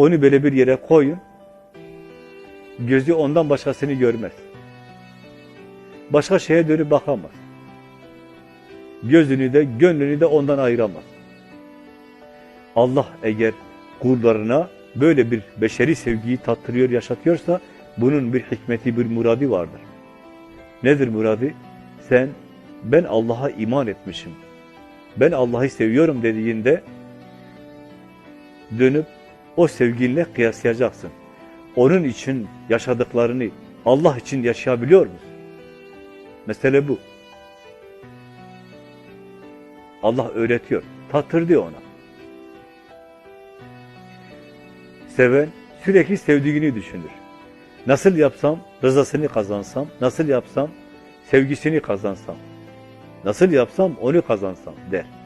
Onu böyle bir yere koyun. Gözü ondan başkasını görmez. Başka şeye dönüp bakamaz. Gözünü de gönlünü de ondan ayıramaz. Allah eğer kullarına böyle bir beşeri sevgiyi tattırıyor, yaşatıyorsa bunun bir hikmeti, bir muradi vardır. Nedir muradi? Sen, ben Allah'a iman etmişim. Ben Allah'ı seviyorum dediğinde dönüp o sevginle kıyaslayacaksın. Onun için yaşadıklarını Allah için yaşayabiliyor musun? Mesele bu. Allah öğretiyor. Tattırdı ona. Seven sürekli sevdiğini düşünür. Nasıl yapsam rızasını kazansam, nasıl yapsam sevgisini kazansam, nasıl yapsam onu kazansam der.